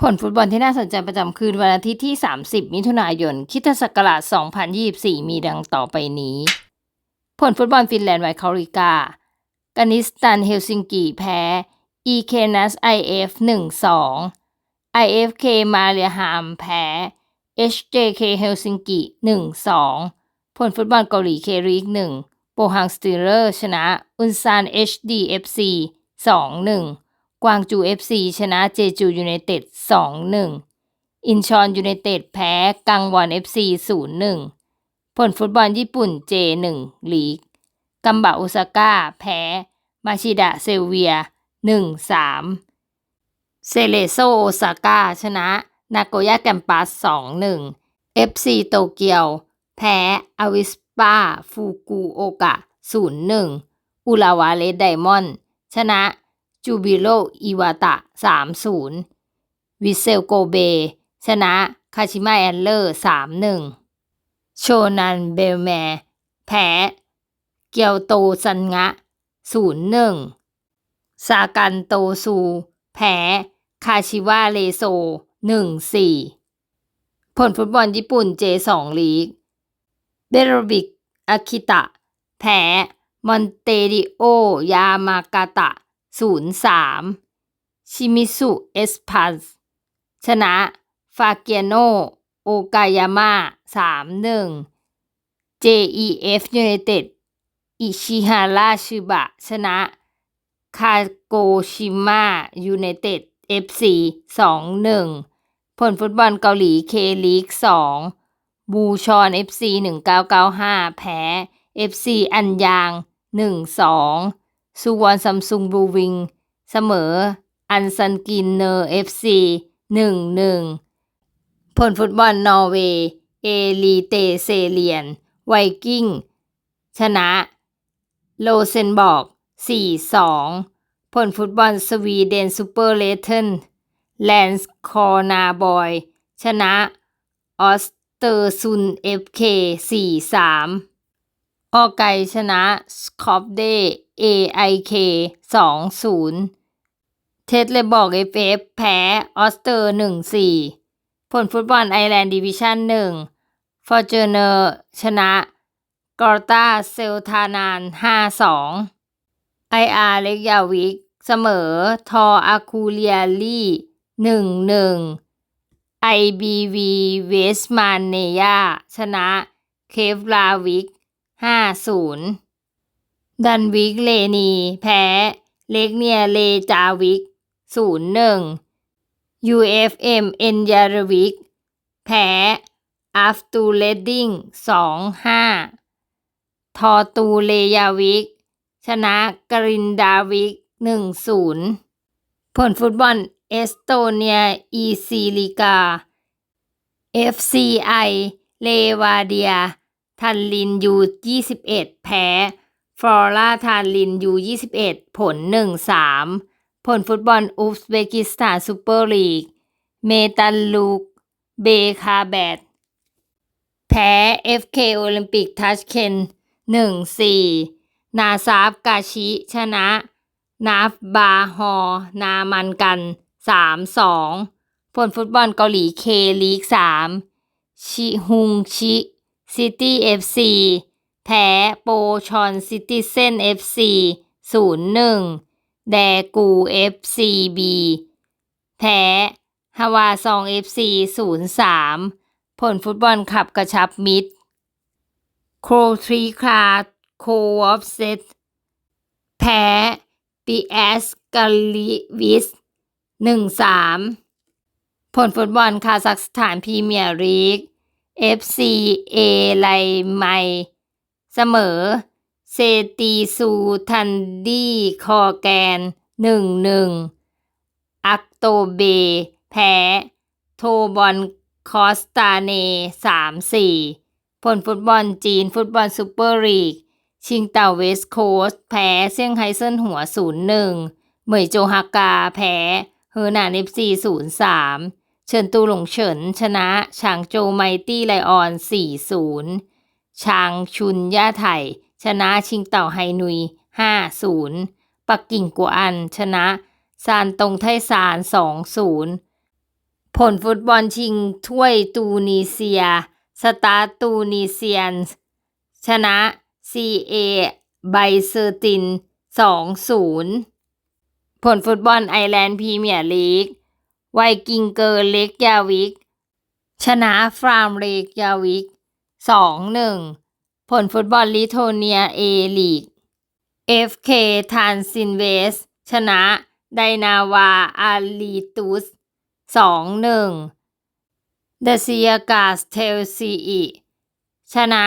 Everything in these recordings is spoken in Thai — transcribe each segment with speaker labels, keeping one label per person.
Speaker 1: ผลฟุตบอลที่น่าสนใจประจำคืนวันอาทิตย์ที่ 30 มิถุนายนคริสตศักราช2024 มีดังต่อไปนี้ ผลฟุตบอลฟินแลนด์ไวคอริกากานิสตันเฮลซิงกิแพ้ EK NAS IF 1-2 IFK มาเรียฮามแพ้ HJK เฮลซิงกิ1-2ผลฟุตบอลเกาหลีเคลีก1โปฮังสตีเลอร์ชนะ อุนซาน HDFC 2-1 กวางจู FC ชนะเจจูยูไนเต็ด2-1 อินชอนยูไนเต็ดแพ้กังวอน FC 0-1 ผลฟุตบอลญี่ปุ่น J1 ลีก กัมบะโอซาก้าแพ้ มาชิดะเซลเวีย 1-3 เซเลโซโอซาก้าชนะ นาโกย่าแกมปัส 2-1 FC โตเกียว แพ้อวิสปาฟูกุโอกะ 0-1 อุลาวาเลสไดมอนด์ชนะ จูบิโรอิวาตะ 3-0 วิเซลโกเบ ชนะ คาชิมาแอนเลอร์ 3-1 โชนันเบลแมแพ้ เกียวโตซันงะ 0-1 ซากันโตซู แพ้ คาชิวาเลโซ 1-4 ผลฟุตบอลญี่ปุ่น J2 ลีก เบโรบิกอาคิตะ แพ้ มอนเตดิโอยามากาตะ 0-3 ชิมิสุเอสพัสชนะฟาเกียโน โอกายาม่า3-1 JEF United อิชิฮาระชิบะ ชนะ คาโกชิมะยูไนเต็ด FC 2-1 ผลฟุตบอลเกาหลีเคลีก2 บูชอน FC 1995 แพ้ FC อันยาง 1-2 สุวรรณซัมซุงบลูวิง เสมอ อันซันกินเนอร์ FC 1-1ผลฟุตบอลนอร์เวย์ เอลีเตเซเลียน ไวกิ้ง ชนะ โลเซนบอร์ก4-2 ผลฟุตบอลสวีเดนซูเปอร์เลเทนแลนส์คอร์นาบอย ชนะ ออสเตอร์ซุน FK 4-3 ออไกชนะ สคอปเด AIK 2-0 เท็ดเลยบอก FF แพ้ออสเตอร์ 1-4 ผลฟุตบอลไอแลนด์ดิวิชั่น1ฟอร์เจเนอร์ชนะกอร์ตาเซลทานาน 5-2ไออาร์เล็กยาวิก เสมอ ทออาคูเลียลี่1-1 IBV เวสมานเนยาชนะ เคฟลาวิก 5-0 ดันวิกเลนี แพ้ เล็กเนียเลจาวิก0-1 UFM เอ็นยารวิกแพ้อัฟตูเลดดิ้ง2-5ทอตูเลยาวิก ชนะกรินดาวิก1-0ผลฟุตบอลเอสโตเนียอีซีลิกา FCI เลวาเดีย ทันลินยู21 แพ้ ฟลอราทานลินยู21 ผล 1-3 ผลฟุตบอลอุซเบกิสถานซูเปอร์ลีก เมตัลลูก เบคาแบดแพ้ FK โอลิมปิกทัชเคน1-4 นาซาฟกาชิ ชนะ นาฟบาฮอ นามันกัน 3-2 ผลฟุตบอลเกาหลีเคลีก 3 ชิฮุงชิ ซิตี้เอฟซี แพ้โปชอนซิติเซนเอฟซี0-1แดกูเอฟซีบีแพ้ฮาวาซองเอฟซี0-3ผลฟุตบอลขับกระชับมิตรโครทรีคาโควอฟเซตแพ้ปีแอสกาลิวิส1-3ผลฟุตบอลคาซัคสถานพรีเมียร์ลีก FC เอไลไม เสมอ เซตีซูทันดีคอแกน1-1อักโตเบ แพ้ โทบอลคอสตาเน3-4ผลฟุตบอลจีน ฟุตบอลซูเปอร์ลีก ชิงเต่าเวสต์โคสต์แพ้ เซี่ยงไฮ้เซินหัว0-1เหมยโจฮากา แพ้เฮอร์นานเอฟซี0-3เฉินตูหลงเฉิน ชนะ ฉางโจไมตี้ไลออน4-0 ชางชุนย่าไถชนะชิงเต่าไฮนุย 5-0 ปักกิ่งกัวอัน ชนะซานตงไทซาน 2-0 ผลฟุตบอลชิงถ้วยตูนีเซีย สตาร์ตูนีเซียน ชนะ CA ไบเซอร์ติน 2-0 ผลฟุตบอลไอแลนด์พรีเมียร์ลีก ไวกิงเกอร์เล็กยาวิก ชนะฟรามเรกยาวิก 2-1 ผลฟุตบอลลิโทเนียเอลีก FK ทานซินเวส ชนะ ไดนาวา อาลีตุส 2-1 เดซิยากาสเทลซีอิชนะ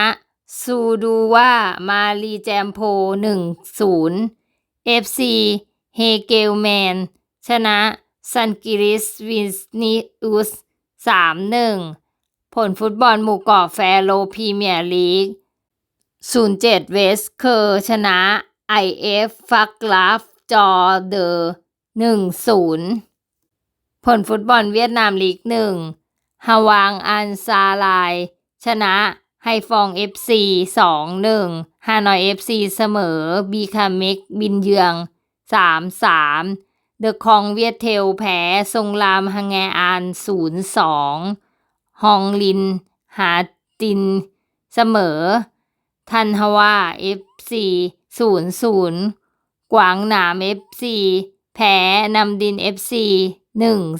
Speaker 1: ซูดูว่ามาลีแจมโพ 1-0 FC เฮเกลแมน ชนะ ซันกิริสวินสนิอุส 3-1 ผลฟุตบอลหมู่เกาะแฟโรพรีเมียร์ลีก 07 เวสเคอร์ชนะ IF ฟักลาฟจอเดอร์1-0 ผลฟุตบอลเวียดนามลีก1ฮาวางอันซาลาย ชนะไฮฟอง FC 2-1ฮานอย FC เสมอบีคาเมกบินเยือง3-3เดอะคองเวียดเทลแพ้ทรงรามฮังแงอาน0-2 ฮองลิน หาติน เสมอ ทันฮวา FC 0-0กวางหนาม FC แพ้นำดิน FC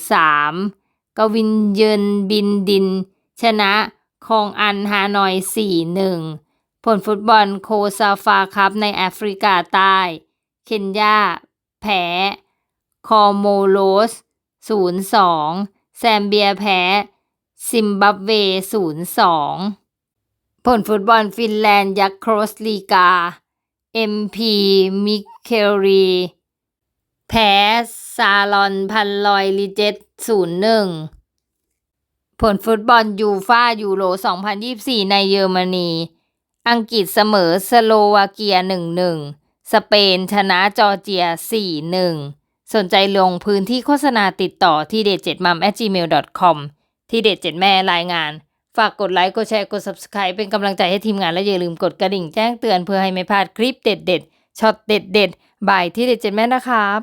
Speaker 1: 1-3กวินเยินบินดิน ชนะคองอันฮานอย4-1ผลฟุตบอลโคซาฟาคัพในแอฟริกาใต้ เคนยาแพ้ คอโมโรส0-2 แซมเบียแพ้ ซิมบับเว 0-2 ผลฟุตบอลฟินแลนด์ยักษ์โครสลีกา MP มิเคลรี แพ้ซาลอนพันลอยลิเจต0-1 ผลฟุตบอลยูฟ่ายูโร 2024 ในเยอรมนี อังกฤษเสมอสโลวาเกีย 1-1 สเปนชนะจอร์เจีย 4-1 สนใจลงพื้นที่โฆษณาติดต่อที่เด็ด7 m ัม at gmail.com ที่เด็ดเจ็ดแม่รายงาน ฝากกดไลค์ กดแชร์ กด Subscribe เป็นกำลังใจให้ทีมงานและอย่าลืมกดกระดิ่งแจ้งเตือนเพื่อให้ไม่พลาดคลิปเด็ดๆช็อตเด็ดๆบ่ายที่เด็ดเจ็ดแม่นะครับ